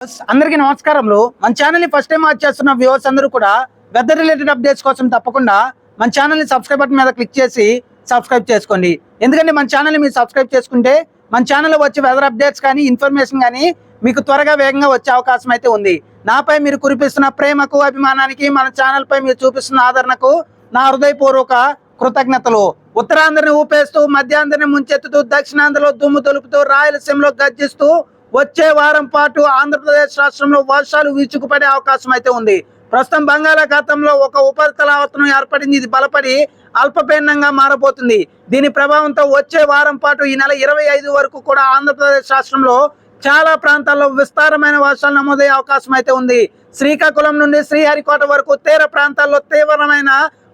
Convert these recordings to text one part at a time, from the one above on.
అందరికీ నమస్కారములు. మన ఛానల్ని ఫస్ట్ టైం వాచ్ చేస్తున్న వ్యూవర్స్ అందరూ కూడా వెదర్ రిలేటెడ్ అప్డేట్స్ కోసం తప్పకుండా మన ఛానల్ని సబ్స్క్రైబ్ బటన్ మీద క్లిక్ చేసి సబ్స్క్రైబ్ చేసుకోండి. ఎందుకంటే మన ఛానల్ని మీరు సబ్స్క్రైబ్ చేసుకుంటే మన ఛానల్లో వచ్చే వెదర్ అప్డేట్స్ కానీ ఇన్ఫర్మేషన్ కానీ మీకు త్వరగా వేగంగా వచ్చే అవకాశం అయితే ఉంది. నాపై మీరు కురిపిస్తున్న ప్రేమకు అభిమానానికి మన ఛానల్పై మీరు చూపిస్తున్న ఆదరణకు నా హృదయపూర్వక కృతజ్ఞతలు. ఉత్తరాంధ్రని ఊపేస్తూ మధ్యాంధ్రని ముంచెత్తుతూ దక్షిణాంధ్రలో దుమ్ము తొలుపుతూ రాయలసీమలో గర్జిస్తూ వచ్చే వారం పాటు ఆంధ్రప్రదేశ్ రాష్ట్రంలో వర్షాలు వీచుకుపడే అవకాశం అయితే ఉంది. ప్రస్తుతం బంగాళాఖాతంలో ఒక ఉపరితల ఏర్పడింది. ఇది బలపడి అల్పపీడనంగా మారబోతుంది. దీని ప్రభావంతో వచ్చే వారం పాటు ఈ నెల ఇరవై ఐదు వరకు కూడా ఆంధ్రప్రదేశ్ రాష్ట్రంలో చాలా ప్రాంతాల్లో విస్తారమైన వర్షాలు నమోదయ్యే అవకాశం అయితే ఉంది. శ్రీకాకుళం నుండి శ్రీహరికోట వరకు తీర ప్రాంతాల్లో తీవ్రమైన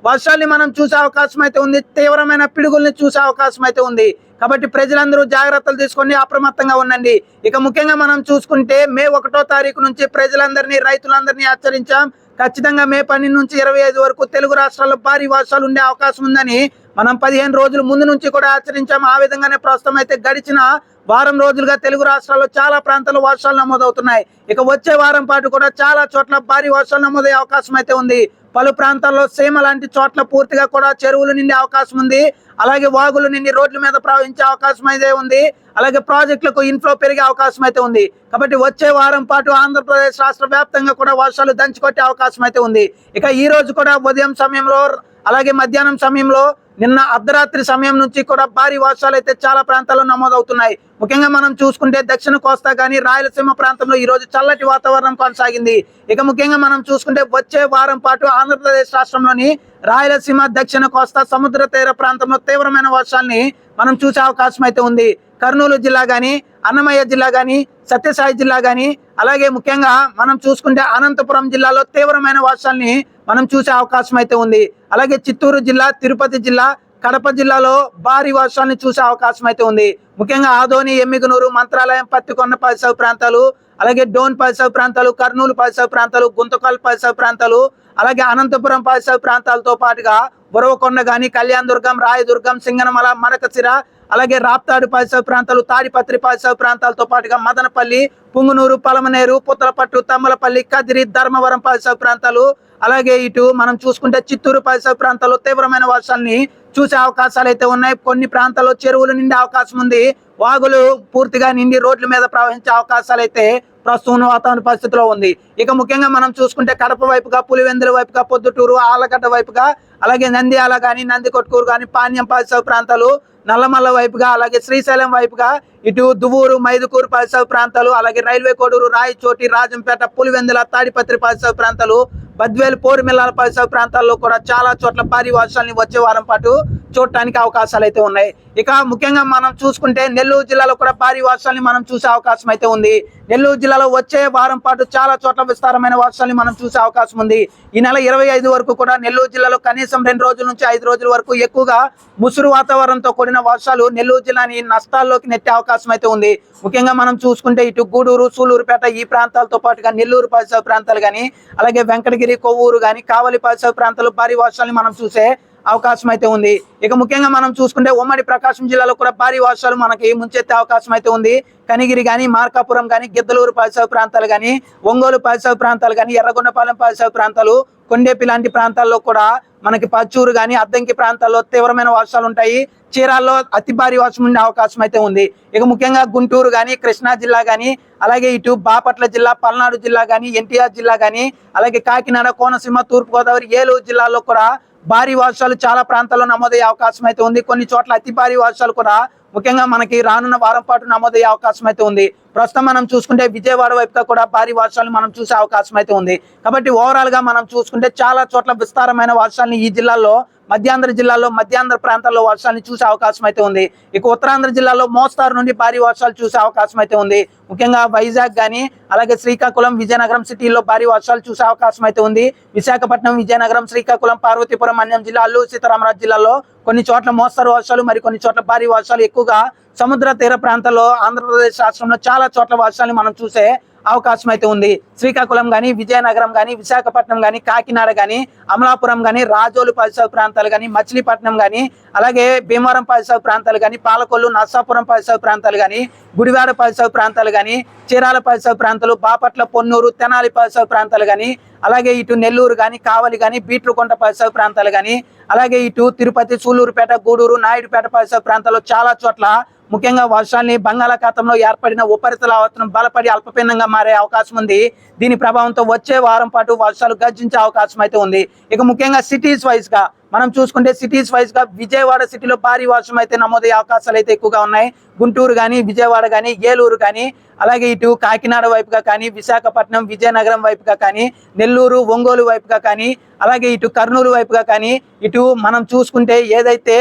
వర్షాల్ని మనం చూసే అవకాశం అయితే ఉంది. తీవ్రమైన పిడుగుల్ని చూసే అవకాశం అయితే ఉంది. కాబట్టి ప్రజలందరూ జాగ్రత్తలు తీసుకొని అప్రమత్తంగా ఉండండి. ఇక ముఖ్యంగా మనం చూసుకుంటే మే ఒకటో తారీఖు నుంచి ప్రజలందరినీ రైతులందరినీ హెచ్చరించాం. ఖచ్చితంగా మే పన్నెండు నుంచి ఇరవై ఐదు వరకు తెలుగు రాష్ట్రాల్లో భారీ వర్షాలు ఉండే అవకాశం ఉందని మనం పదిహేను రోజుల ముందు నుంచి కూడా హెచ్చరించాం. ఆ విధంగానే ప్రస్తుతం అయితే గడిచిన వారం రోజులుగా తెలుగు రాష్ట్రాల్లో చాలా ప్రాంతాల్లో వర్షాలు నమోదవుతున్నాయి. ఇక వచ్చే వారం పాటు కూడా చాలా చోట్ల భారీ వర్షాలు నమోదయ్యే అవకాశం అయితే ఉంది. పలు ప్రాంతాల్లో సీమ లాంటి చోట్ల పూర్తిగా కూడా చెరువులు నిండే అవకాశం ఉంది. అలాగే వాగులు నిండి రోడ్ల మీద ప్రవహించే అవకాశం అయితే ఉంది. అలాగే ప్రాజెక్టులకు ఇన్ఫ్లో పెరిగే అవకాశం అయితే ఉంది. కాబట్టి వచ్చే వారం పాటు ఆంధ్రప్రదేశ్ రాష్ట్ర వ్యాప్తంగా కూడా వర్షాలు దంచుకొట్టే అవకాశం అయితే ఉంది. ఇక ఈ రోజు కూడా ఉదయం సమయంలో అలాగే మధ్యాహ్నం సమయంలో నిన్న అర్ధరాత్రి సమయం నుంచి కూడా భారీ వర్షాలు అయితే చాలా ప్రాంతాల్లో నమోదవుతున్నాయి. ముఖ్యంగా మనం చూసుకుంటే దక్షిణ కోస్తా కానీ రాయలసీమ ప్రాంతంలో ఈ రోజు చల్లటి వాతావరణం కొనసాగింది. ఇక ముఖ్యంగా మనం చూసుకుంటే వచ్చే వారం పాటు ఆంధ్రప్రదేశ్ రాష్ట్రంలోని రాయలసీమ దక్షిణ కోస్తా సముద్ర తీర ప్రాంతంలో తీవ్రమైన వర్షాల్ని మనం చూసే అవకాశం అయితే ఉంది. కర్నూలు జిల్లా కానీ అన్నమయ్య జిల్లా కానీ సత్యసాయి జిల్లా కానీ అలాగే ముఖ్యంగా మనం చూసుకుంటే అనంతపురం జిల్లాలో తీవ్రమైన వర్షాలని మనం చూసే అవకాశం అయితే ఉంది. అలాగే చిత్తూరు జిల్లా తిరుపతి జిల్లా కడప జిల్లాలో భారీ వర్షాన్ని చూసే అవకాశం అయితే ఉంది. ముఖ్యంగా ఆదోని ఎమ్మిగనూరు మంత్రాలయం పత్తికొండ పరిసర ప్రాంతాలు అలాగే డోన్ పరిసర ప్రాంతాలు కర్నూలు పరిసర ప్రాంతాలు గుంతకల్ పరిసర ప్రాంతాలు అలాగే అనంతపురం పరిసర ప్రాంతాలతో పాటుగా బురవకొండ కానీ కళ్యాణ దుర్గం రాయదుర్గం సింగనమల మరకసిర అలాగే రాప్తాడు పరిసర ప్రాంతాలు తాడిపత్రి పరిసర ప్రాంతాలతో పాటుగా మదనపల్లి పుంగునూరు పలమనేరు పుత్తలపట్టు తమ్మలపల్లి కదిరి ధర్మవరం పరిసర ప్రాంతాలు అలాగే ఇటు మనం చూసుకుంటే చిత్తూరు పరిసర ప్రాంతాల్లో తీవ్రమైన వర్షాల్ని చూసే అవకాశాలు అయితే ఉన్నాయి. కొన్ని ప్రాంతాల్లో చెరువులు నిండే అవకాశం ఉంది. వాగులు పూర్తిగా నిండి రోడ్ల మీద ప్రవహించే అవకాశాలు అయితే ప్రస్తుతం వాతావరణ పరిస్థితిలో ఉంది. ఇక ముఖ్యంగా మనం చూసుకుంటే కడప వైపుగా పులివెందుల వైపుగా పొద్దుటూరు ఆలగడ్డ వైపుగా అలాగే నంద్యాల కానీ నంది కొట్టుకూరు కానీ పాణ్యం పరిసర ప్రాంతాలు నల్లమల్ల వైపుగా అలాగే శ్రీశైలం వైపుగా ఇటు దువ్వూరు మైదుకూరు పరిసర ప్రాంతాలు అలాగే రైల్వే కోడూరు రాయచోటి రాజంపేట పులివెందుల తాడిపత్రి పరిసర ప్రాంతాలు బద్వేలు పోరుమిల్లాల పరిసర ప్రాంతాల్లో కూడా చాలా చోట్ల భారీ వర్షాలని వచ్చే వారం పాటు చూడటానికి అవకాశాలు అయితే ఉన్నాయి. ఇక ముఖ్యంగా మనం చూసుకుంటే నెల్లూరు జిల్లాలో కూడా భారీ వర్షాలని మనం చూసే అవకాశం అయితే ఉంది. నెల్లూరు జిల్లాలో వచ్చే వారం పాటు చాలా చోట్ల విస్తారమైన వర్షాలని మనం చూసే అవకాశం ఉంది. ఈ నెల ఇరవై ఐదు వరకు కూడా నెల్లూరు జిల్లాలో కనీసం రెండు రోజుల నుంచి ఐదు రోజుల వరకు ఎక్కువగా ముసురు వాతావరణంతో కూడిన వర్షాలు నెల్లూరు జిల్లాని నష్టాల్లోకి నెట్టే అవకాశం అయితే ఉంది. ముఖ్యంగా మనం చూసుకుంటే ఇటు గూడూరు సూలూరుపేట ఈ ప్రాంతాలతో పాటుగా నెల్లూరు పరిసర ప్రాంతాలు కానీ అలాగే వెంకటగిరి కొవ్వూరు కానీ కావలి పరిసర ప్రాంతాలు భారీ వర్షాలని మనం చూసే అవకాశం అయితే ఉంది. ఇక ముఖ్యంగా మనం చూసుకుంటే ఉమ్మడి ప్రకాశం జిల్లాలో కూడా భారీ వర్షాలు మనకి ముంచెత్తే అవకాశం అయితే ఉంది. కనిగిరి కానీ మార్కాపురం కానీ గిద్దలూరు పరిసర ప్రాంతాలు కానీ ఒంగోలు పరిసర ప్రాంతాలు కానీ ఎర్రగొండపాలెం పరిసర ప్రాంతాలు కొండేపి లాంటి ప్రాంతాల్లో కూడా మనకి పచ్చూరు కానీ అద్దంకి ప్రాంతాల్లో తీవ్రమైన వర్షాలు ఉంటాయి. చీరాల్లో అతి భారీ వర్షం ఉండే అవకాశం అయితే ఉంది. ఇక ముఖ్యంగా గుంటూరు కానీ కృష్ణా జిల్లా కానీ అలాగే ఇటు బాపట్ల జిల్లా పల్నాడు జిల్లా కానీ ఎన్టీఆర్ జిల్లా కానీ అలాగే కాకినాడ కోనసీమ తూర్పుగోదావరి ఏలూరు జిల్లాలో కూడా భారీ వర్షాలు చాలా ప్రాంతాల్లో నమోదయ్యే అవకాశం అయితే ఉంది. కొన్ని చోట్ల అతి భారీ వర్షాలు కూడా ముఖ్యంగా మనకి రానున్న వారం పాటు నమోదయ్యే అవకాశం అయితే ఉంది. ప్రస్తుతం మనం చూసుకుంటే విజయవాడ వైపుగా కూడా భారీ వర్షాలు మనం చూసే అవకాశం అయితే ఉంది. కాబట్టి ఓవరాల్గా మనం చూసుకుంటే చాలా చోట్ల విస్తారమైన వర్షాలను ఈ జిల్లాల్లో మధ్యాంధ్ర జిల్లాలో మధ్యాంధ్ర ప్రాంతాల్లో వర్షాలను చూసే అవకాశం అయితే ఉంది. ఇక ఉత్తరాంధ్ర జిల్లాలో మోస్తారు నుండి భారీ వర్షాలు చూసే అవకాశం అయితే ఉంది. ముఖ్యంగా వైజాగ్ కానీ అలాగే శ్రీకాకుళం విజయనగరం సిటీల్లో భారీ వర్షాలు చూసే అవకాశం అయితే ఉంది. విశాఖపట్నం విజయనగరం శ్రీకాకుళం పార్వతీపురం అన్యం జిల్లా అల్లూరు సీతారామరాజు జిల్లాలో కొన్ని చోట్ల మోస్తరు వర్షాలు మరి కొన్ని చోట్ల భారీ వర్షాలు ఎక్కువగా సముద్ర తీర ప్రాంతాల్లో ఆంధ్రప్రదేశ్ రాష్ట్రంలో చాలా చోట్ల వర్షాలు మనం చూసే అవకాశం అయితే ఉంది. శ్రీకాకుళం కానీ విజయనగరం కానీ విశాఖపట్నం కానీ కాకినాడ కానీ అమలాపురం కానీ రాజోలు పరిసర ప్రాంతాలు కానీ మచిలీపట్నం కానీ అలాగే భీమవరం పరిసర ప్రాంతాలు కానీ పాలకొల్లు నర్సాపురం పరిసర ప్రాంతాలు కానీ గుడివాడ పరిసర ప్రాంతాలు కానీ చీరాల పరిసర ప్రాంతాలు బాపట్ల పొన్నూరు తెనాలి పరిసర ప్రాంతాలు కానీ అలాగే ఇటు నెల్లూరు కానీ కావలి కానీ బీట్రుకొండ పరిసర ప్రాంతాలు కానీ అలాగే ఇటు తిరుపతి సూలూరుపేట గూడూరు నాయుడుపేట పరిసర ప్రాంతాల్లో చాలా చోట్ల ముఖ్యంగా వర్షాన్ని బంగాళాఖాతంలో ఏర్పడిన ఉపరితల ఆవర్తనం బలపడి అల్పపీండంగా మారే అవకాశం ఉంది. దీని ప్రభావంతో వచ్చే వారం పాటు వర్షాలు గర్జించే అవకాశం అయితే ఉంది. ఇక ముఖ్యంగా సిటీస్ వైజ్గా మనం చూసుకుంటే సిటీస్ వైజ్గా విజయవాడ సిటీలో భారీ వర్షం అయితే నమోదయ్యే అవకాశాలు అయితే ఎక్కువగా ఉన్నాయి. గుంటూరు కానీ విజయవాడ కానీ ఏలూరు కానీ అలాగే ఇటు కాకినాడ వైపుగా కానీ విశాఖపట్నం విజయనగరం వైపుగా కానీ నెల్లూరు ఒంగోలు వైపుగా కానీ అలాగే ఇటు కర్నూలు వైపుగా కానీ ఇటు మనం చూసుకుంటే ఏదైతే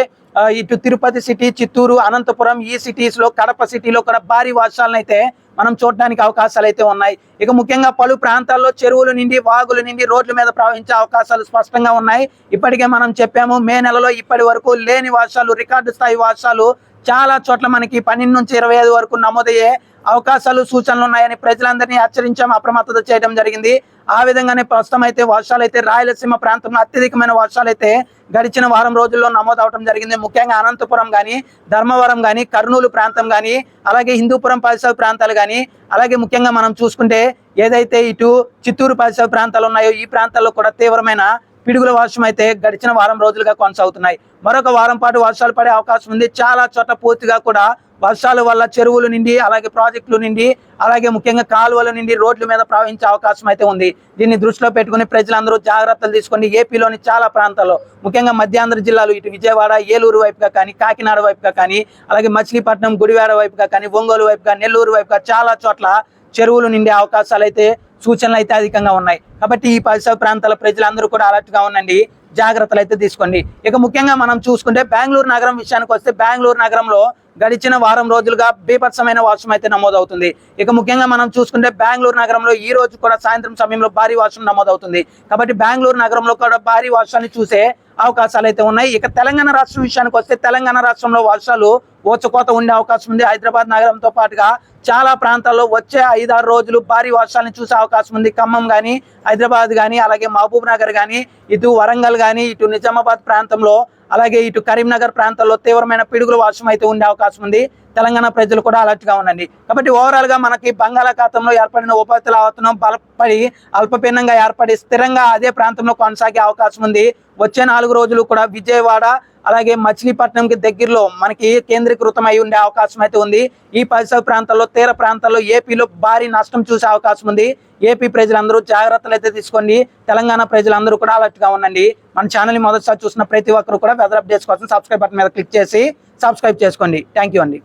ఇటు తిరుపతి సిటీ చిత్తూరు అనంతపురం ఈ సిటీస్లో కడప సిటీలో కూడా భారీ వర్షాలను అయితే మనం చూడడానికి అవకాశాలు అయితే ఉన్నాయి. ఇక ముఖ్యంగా పలు ప్రాంతాల్లో చెరువుల నుండి వాగుల నుండి రోడ్ల మీద ప్రవహించే అవకాశాలు స్పష్టంగా ఉన్నాయి. ఇప్పటికే మనం చెప్పాము మే నెలలో ఇప్పటి వరకు లేని వర్షాలు రికార్డు స్థాయి వర్షాలు చాలా చోట్ల మనకి పన్నెండు నుంచి ఇరవై ఐదు వరకు నమోదయ్యే అవకాశాలు సూచనలు ఉన్నాయని ప్రజలందరినీ హెచ్చరించాం అప్రమత్తత చేయడం జరిగింది. ఆ విధంగానే ప్రస్తుతం అయితే వర్షాలు అయితే రాయలసీమ ప్రాంతంలో అత్యధికమైన వర్షాలు అయితే గడిచిన వారం రోజుల్లో నమోదవడం జరిగింది. ముఖ్యంగా అనంతపురం కానీ ధర్మవరం కానీ కర్నూలు ప్రాంతం కానీ అలాగే హిందూపురం పరిసర ప్రాంతాలు కానీ అలాగే ముఖ్యంగా మనం చూసుకుంటే ఏదైతే ఇటు చిత్తూరు పరిసర ప్రాంతాలు ఉన్నాయో ఈ ప్రాంతాల్లో కూడా తీవ్రమైన పిడుగుల వర్షం అయితే గడిచిన వారం రోజులుగా కొనసాగుతున్నాయి. మరొక వారం పాటు వర్షాలు పడే అవకాశం ఉంది. చాలా చోట్ల పూర్తిగా కూడా వర్షాల వల్ల చెరువులు నుండి అలాగే ప్రాజెక్టులు నుండి అలాగే ముఖ్యంగా కాలువల నుండి రోడ్ల మీద ప్రవహించే అవకాశం అయితే ఉంది. దీన్ని దృష్టిలో పెట్టుకుని ప్రజలందరూ జాగ్రత్తలు తీసుకొని ఏపీలోని చాలా ప్రాంతాల్లో ముఖ్యంగా మధ్యాంధ్ర జిల్లాలు ఇటు విజయవాడ ఏలూరు వైపుగా కానీ కాకినాడ వైపుగా కానీ అలాగే మచిలీపట్నం గుడివాడ వైపుగా కానీ ఒంగోలు వైపుగా నెల్లూరు వైపుగా చాలా చోట్ల చెరువులు నిండే అవకాశాలు అయితే సూచనలు అయితే అధికంగా ఉన్నాయి. కాబట్టి ఈ పరిసర ప్రాంతాల ప్రజలందరూ కూడా అలర్ట్గా ఉండండి. జాగ్రత్తలు అయితే తీసుకోండి. ఇక ముఖ్యంగా మనం చూసుకుంటే బెంగళూరు నగరం విషయానికి వస్తే బెంగళూరు నగరంలో గడిచిన వారం రోజులుగా బీభత్సమైన వర్షం అయితే నమోదవుతుంది. ఇక ముఖ్యంగా మనం చూసుకుంటే బెంగళూరు నగరంలో ఈ రోజు కూడా సాయంత్రం సమయంలో భారీ వర్షం నమోదవుతుంది. కాబట్టి బెంగళూరు నగరంలో కూడా భారీ వర్షాన్ని చూసే అవకాశాలు అయితే ఉన్నాయి. ఇక తెలంగాణ రాష్ట్రం విషయానికి వస్తే తెలంగాణ రాష్ట్రంలో వర్షాలు ఓచకోత ఉండే అవకాశం ఉంది. హైదరాబాద్ నగరంతో పాటుగా చాలా ప్రాంతాల్లో వచ్చే ఐదారు రోజులు భారీ వర్షాలను చూసే అవకాశం ఉంది. ఖమ్మం కానీ హైదరాబాద్ కానీ అలాగే మహబూబ్ నగర్ కానీ ఇటు వరంగల్ కానీ ఇటు నిజామాబాద్ ప్రాంతంలో అలాగే ఇటు కరీంనగర్ ప్రాంతాల్లో తీవ్రమైన పిడుగులు వర్షం అయితే ఉండే అవకాశం ఉంది. తెలంగాణ ప్రజలు కూడా అలర్ట్గా ఉండండి. కాబట్టి ఓవరాల్గా మనకి బంగాళాఖాతంలో ఏర్పడిన ఉపరితల ఆవర్తనం బలపడి అల్పపీనంగా ఏర్పడి స్థిరంగా అదే ప్రాంతంలో కొనసాగే అవకాశం ఉంది. వచ్చే నాలుగు రోజులు కూడా విజయవాడ అలాగే మచిలీపట్నంకి దగ్గరలో మనకి కేంద్రీకృతం అయి ఉండే అవకాశం అయితే ఉంది. ఈ పరిసర ప్రాంతాల్లో తీర ప్రాంతాల్లో ఏపీలో భారీ నష్టం చూసే అవకాశం ఉంది. ఏపీ ప్రజలందరూ జాగ్రత్తలు అయితే తీసుకోండి. తెలంగాణ ప్రజలందరూ కూడా అలర్ట్గా ఉండండి. మన ఛానల్ మొదటిసారి చూసిన ప్రతి ఒక్కరు కూడా వెదర్ అప్డేట్స్ కోసం సబ్స్క్రైబ్ బటన్ మీద క్లిక్ చేసి సబ్స్క్రైబ్ చేసుకోండి. థ్యాంక్ యూ అండి.